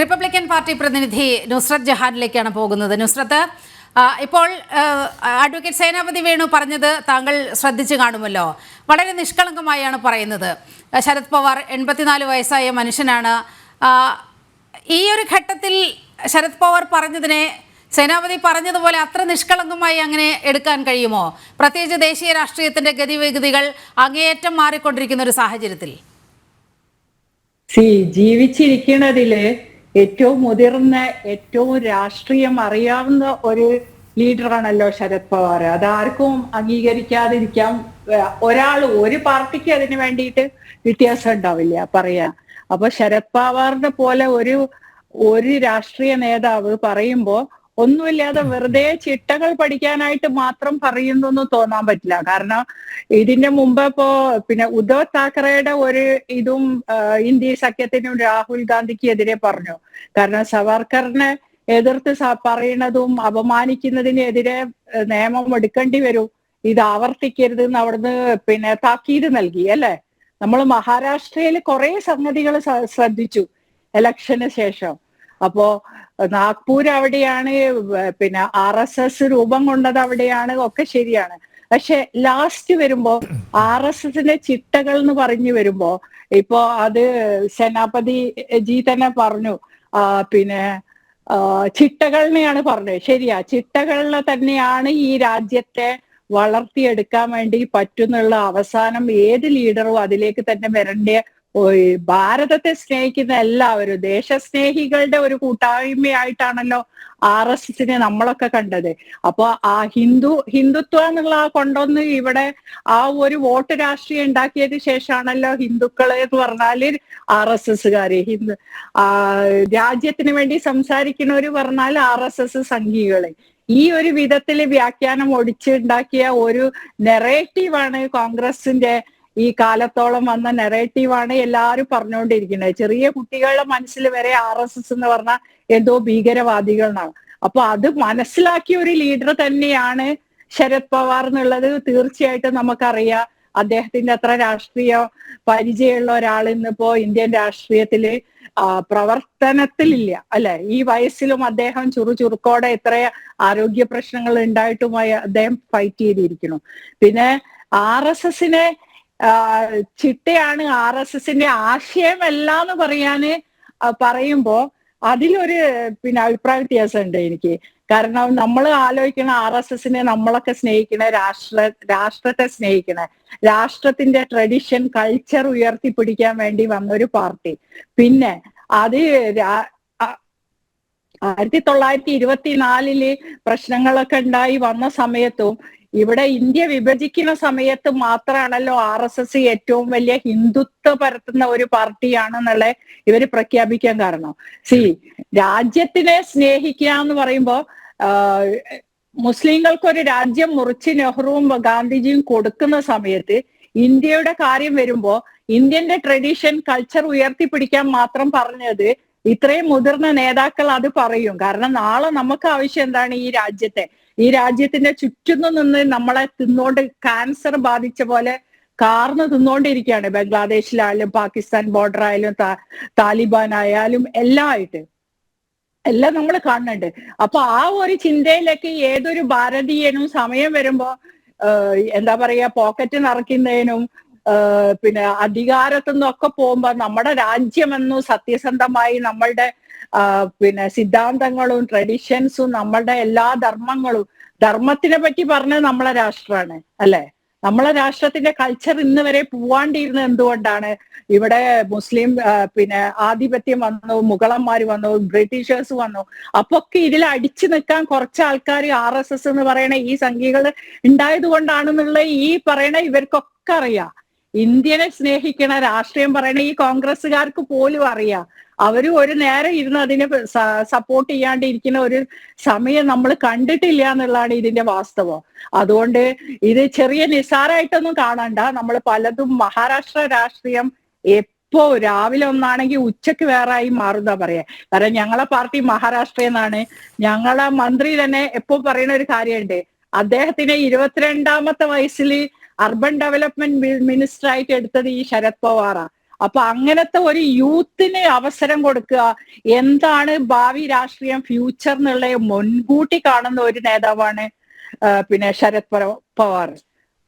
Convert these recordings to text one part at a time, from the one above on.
Republican party പ്രതിനിധി നുസ്രത് ജഹാനിലേക്കാണ് പോകുന്നത്. നുസ്രത്ത് ഇപ്പോൾ അഡ്വക്കേറ്റ് സേനാപതി വേണു പറഞ്ഞത് താങ്കൾ ശ്രദ്ധിച്ചു കാണുമല്ലോ. വളരെ നിഷ്കളങ്കമായാണ് പറയുന്നത്. ശരത് പവാർ എൺപത്തിനാല് വയസ്സായ മനുഷ്യനാണ്. ഈ ഒരു ഘട്ടത്തിൽ ശരത് പവാർ പറഞ്ഞതിനെ സേനാപതി പറഞ്ഞതുപോലെ അത്ര നിഷ്കളങ്കമായി അങ്ങനെ എടുക്കാൻ കഴിയുമോ? പ്രത്യേകിച്ച് ദേശീയ രാഷ്ട്രീയത്തിന്റെ ഗതിവിഗതികൾ അങ്ങേയറ്റം മാറിക്കൊണ്ടിരിക്കുന്ന ഒരു സാഹചര്യത്തിൽ. സി ജീവിച്ചിരിക്കുന്നതിൽ ഏറ്റവും മുതിർന്ന ഏറ്റവും രാഷ്ട്രീയം അറിയാവുന്ന ഒരു ലീഡറാണല്ലോ ശരത് പവാർ. അതാർക്കും അംഗീകരിക്കാതിരിക്കാം. ഒരാൾ ഒരു പാർട്ടിക്ക് അതിന് വേണ്ടിയിട്ട് വ്യത്യാസം ഉണ്ടാവില്ല പറയാ അപ്പൊ ശരത് പവാറിനെ പോലെ ഒരു ഒരു രാഷ്ട്രീയ നേതാവ് പറയുമ്പോ ഒന്നുമില്ലാതെ വെറുതെ ചിട്ടകൾ പഠിക്കാനായിട്ട് മാത്രം പറയുന്നു എന്ന് തോന്നാൻ പറ്റില്ല. കാരണം ഇതിന്റെ മുമ്പ് ഇപ്പോ പിന്നെ ഉദ്ധവ് താക്കറയുടെ ഒരു ഇതും ഇന്ത്യ സഖ്യത്തിനും രാഹുൽ ഗാന്ധിക്ക് എതിരെ പറഞ്ഞു. കാരണം സവർക്കറിനെ എതിർത്ത് പറയുന്നതും അപമാനിക്കുന്നതിനെതിരെ നിയമം എടുക്കേണ്ടി വരും. ഇത് ആവർത്തിക്കരുത് എന്ന് അവിടുന്ന് പിന്നെ താക്കീത് നൽകി അല്ലെ? നമ്മൾ മഹാരാഷ്ട്രയിൽ കുറെ സംഗതികൾ ശ്രദ്ധിച്ചു. ഇലക്ഷന് ശേഷം. അപ്പോ നാഗ്പൂർ അവിടെയാണ് പിന്നെ ആർ എസ് എസ് രൂപം കൊണ്ടത് അവിടെയാണ് ഒക്കെ ശരിയാണ്. പക്ഷെ ലാസ്റ്റ് വരുമ്പോ ആർ എസ് എസിന്റെ ചിട്ടകൾ എന്ന് പറഞ്ഞു വരുമ്പോ ഇപ്പോ അത് സേനാപതി ജി തന്നെ പറഞ്ഞു. പിന്നെ ചിട്ടകളിനെയാണ് പറഞ്ഞത്. ശരിയാ ചിട്ടകളിനെ തന്നെയാണ് ഈ രാജ്യത്തെ വളർത്തിയെടുക്കാൻ വേണ്ടി പറ്റുന്നുള്ള അവസാനം ഏത് ലീഡറും അതിലേക്ക് തന്നെ വരേണ്ട ഭാരതത്തെ സ്നേഹിക്കുന്ന എല്ലാവരും ദേശസ്നേഹികളുടെ ഒരു കൂട്ടായ്മയായിട്ടാണല്ലോ ആർ എസ് എസിനെ നമ്മളൊക്കെ കണ്ടത്. അപ്പൊ ആ ഹിന്ദു ഹിന്ദുത്വം എന്നുള്ള കൊണ്ടുവന്ന് ഇവിടെ ആ ഒരു വോട്ട് രാഷ്ട്രീയം ഉണ്ടാക്കിയതിന് ശേഷമാണല്ലോ ഹിന്ദുക്കൾ എന്ന് പറഞ്ഞാൽ ആർ എസ് എസ്സുകാര്. ഹിന്ദു രാജ്യത്തിന് വേണ്ടി സംസാരിക്കുന്നവര് പറഞ്ഞാൽ ആർ എസ് എസ് സംഘികൾ. ഈ ഒരു വിധത്തിൽ വ്യാഖ്യാനം ഒടിച്ചുണ്ടാക്കിയ ഒരു നെറേറ്റീവാണ് കോൺഗ്രസിന്റെ ഈ കാലത്തോളം വന്ന നെറേറ്റീവാണ് എല്ലാവരും പറഞ്ഞുകൊണ്ടിരിക്കുന്നത് ചെറിയ കുട്ടികളുടെ മനസ്സിൽ വരെ ആർ എസ് എസ് എന്ന് പറഞ്ഞാൽ എന്തോ ഭീകരവാദികൾ എന്നാണ് അപ്പൊ അത് മനസ്സിലാക്കിയ ഒരു ലീഡർ തന്നെയാണ് ശരത് പവാർ എന്നുള്ളത് തീർച്ചയായിട്ടും നമുക്കറിയാം. അദ്ദേഹത്തിന്റെ അത്ര രാഷ്ട്രീയ പരിചയമുള്ള ഒരാൾ ഇന്നിപ്പോ ഇന്ത്യൻ രാഷ്ട്രീയത്തിൽ പ്രവർത്തനത്തിലില്ല. അല്ലെ? ഈ വയസ്സിലും അദ്ദേഹം ചുറുചുറുക്കോടെ ഇത്ര ആരോഗ്യ പ്രശ്നങ്ങൾ ഉണ്ടായിട്ടുമായി അദ്ദേഹം ഫൈറ്റ് ചെയ്തിരിക്കുന്നു. പിന്നെ ആർ എസ് എസിനെ ചിട്ടയാണ് ആർ എസ് എസിന്റെ ആശയമല്ല എന്ന് പറയാന് പറയുമ്പോ അതിലൊരു പിന്നെ അഭിപ്രായ വ്യത്യാസമുണ്ട് എനിക്ക്. കാരണം നമ്മൾ ആലോചിക്കണ ആർ എസ് എസിനെ നമ്മളൊക്കെ സ്നേഹിക്കണ രാഷ്ട്ര രാഷ്ട്രത്തെ സ്നേഹിക്കണ രാഷ്ട്രത്തിന്റെ ട്രഡിഷൻ കൾച്ചർ ഉയർത്തിപ്പിടിക്കാൻ വേണ്ടി വന്ന ഒരു പാർട്ടി. പിന്നെ അത് ആയിരത്തി തൊള്ളായിരത്തി ഇരുപത്തിനാലിൽ പ്രശ്നങ്ങളൊക്കെ ഉണ്ടായി വന്ന സമയത്തും ഇവിടെ ഇന്ത്യ വിഭജിക്കുന്ന സമയത്ത് മാത്രമാണല്ലോ ആർ എസ് എസ് ഏറ്റവും വലിയ ഹിന്ദുത്വ പരത്തുന്ന ഒരു പാർട്ടിയാണെന്നുള്ള ഇവർ പ്രഖ്യാപിക്കാൻ കാരണം. സി രാജ്യത്തിനെ സ്നേഹിക്കുക എന്ന് പറയുമ്പോ മുസ്ലിങ്ങൾക്കൊരു രാജ്യം മുറിച്ച് നെഹ്റുവും ഗാന്ധിജിയും കൊടുക്കുന്ന സമയത്ത് ഇന്ത്യയുടെ കാര്യം വരുമ്പോ ഇന്ത്യന്റെ ട്രഡീഷൻ കൾച്ചർ ഉയർത്തിപ്പിടിക്കാൻ മാത്രം പറഞ്ഞത് ഇത്രയും മുതിർന്ന നേതാക്കൾ അത് പറയും. കാരണം നാളെ നമുക്ക് ആവശ്യം എന്താണ് ഈ രാജ്യത്തെ? ഈ രാജ്യത്തിന്റെ ചുറ്റുന്നു നിന്ന് നമ്മളെ തിന്നോണ്ട് ക്യാൻസർ ബാധിച്ച പോലെ കാർന്ന് തിന്നുകൊണ്ടിരിക്കുകയാണ് ബംഗ്ലാദേശിലായാലും പാകിസ്ഥാൻ ബോർഡർ ആയാലും താലിബാൻ ആയാലും എല്ലാം ആയിട്ട് എല്ലാം നമ്മൾ കാണുന്നുണ്ട്. അപ്പൊ ആ ഒരു ചിന്തയിലേക്ക് ഏതൊരു ഭാരതീയനും സമയം വരുമ്പോ എന്താ പറയാ പോക്കറ്റ് നിറയ്ക്കുന്നതിനും പിന്നെ അധികാരത്തു നിന്നൊക്കെ പോകുമ്പോ നമ്മുടെ രാജ്യമെന്നും സത്യസന്ധമായി നമ്മളുടെ പിന്നെ സിദ്ധാന്തങ്ങളും ട്രഡീഷൻസും നമ്മളുടെ എല്ലാ ധർമ്മങ്ങളും ധർമ്മത്തിനെ പറ്റി പറഞ്ഞത് നമ്മളെ രാഷ്ട്രമാണ് അല്ലെ? നമ്മളെ രാഷ്ട്രത്തിന്റെ കൾച്ചർ ഇന്ന് വരെ പോവാണ്ടിരുന്നത് എന്തുകൊണ്ടാണ്? ഇവിടെ മുസ്ലിം പിന്നെ ആധിപത്യം വന്നു മുഗളന്മാര് വന്നു ബ്രിട്ടീഷേഴ്സ് വന്നു. അപ്പൊക്കെ ഇതിൽ അടിച്ചു നിൽക്കാൻ കുറച്ച് ആൾക്കാർ ആർ എസ് എസ് എന്ന് പറയണ ഈ സംഖ്യകൾ ഉണ്ടായത് കൊണ്ടാണെന്നുള്ള ഈ പറയണ ഇവർക്കൊക്കെ അറിയാം. ഇന്ത്യനെ സ്നേഹിക്കണ രാഷ്ട്രീയം പറയണ ഈ കോൺഗ്രസ്സുകാർക്ക് പോലും അറിയാം. അവർ ഒരു നേരം ഇരുന്ന് അതിനെ സപ്പോർട്ട് ചെയ്യാണ്ടിരിക്കുന്ന ഒരു സമയം നമ്മൾ കണ്ടിട്ടില്ല എന്നുള്ളതാണ് ഇതിന്റെ വാസ്തവം. അതുകൊണ്ട് ഇത് ചെറിയ നിസ്സാരമായിട്ടൊന്നും കാണണ്ട. നമ്മൾ പലതും മഹാരാഷ്ട്ര രാഷ്ട്രീയം എപ്പോ രാവിലെ ഒന്നാണെങ്കിൽ ഉച്ചയ്ക്ക് വേറായി മാറുന്ന പറയാ. കാരണം ഞങ്ങളെ പാർട്ടി മഹാരാഷ്ട്ര എന്നാണ് ഞങ്ങളെ മന്ത്രി തന്നെ എപ്പോ പറയുന്ന ഒരു കാര്യമുണ്ട്. അദ്ദേഹത്തിന് ഇരുപത്തിരണ്ടാമത്തെ വയസ്സിൽ അർബൻ ഡെവലപ്മെന്റ് മിനിസ്റ്റർ ആയിട്ട് എടുത്തത് ഈ ശരത് പവാറാ. അപ്പൊ അങ്ങനത്തെ ഒരു യൂത്തിന് അവസരം കൊടുക്കുക. എന്താണ് ഭാവി രാഷ്ട്രീയം ഫ്യൂച്ചർ എന്നുള്ള മുൻകൂട്ടി കാണുന്ന ഒരു നേതാവാണ് പിന്നെ ശരത് പവ- പവാർ.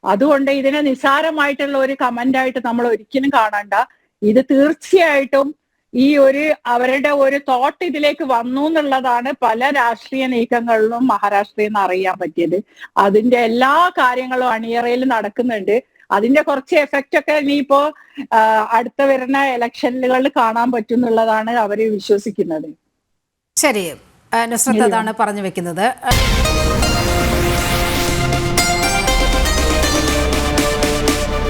അതുകൊണ്ട് ഇതിനെ നിസാരമായിട്ടുള്ള ഒരു കമന്റ് ആയിട്ട് നമ്മൾ ഒരിക്കലും കാണണ്ട. ഇത് തീർച്ചയായിട്ടും ഈ ഒരു അവരുടെ ഒരു തോട്ട് ഇതിലേക്ക് വന്നു എന്നുള്ളതാണ് പല രാഷ്ട്രീയ നീക്കങ്ങളിലും മഹാരാഷ്ട്രയിൽ നിന്ന് അറിയാൻ പറ്റിയത്. അതിന്റെ എല്ലാ കാര്യങ്ങളും അണിയറയിൽ നടക്കുന്നുണ്ട്. അതിന്റെ കുറച്ച് എഫക്റ്റ് ഒക്കെ ഇനിയിപ്പോ ഇപ്പോ അടുത്ത വരുന്ന ഇലക്ഷനുകളിൽ കാണാൻ പറ്റും എന്നുള്ളതാണ് അവർ വിശ്വസിക്കുന്നത്. ശരി. നുസ്രത്ത് അതാണ് പറഞ്ഞു വെക്കുന്നത്.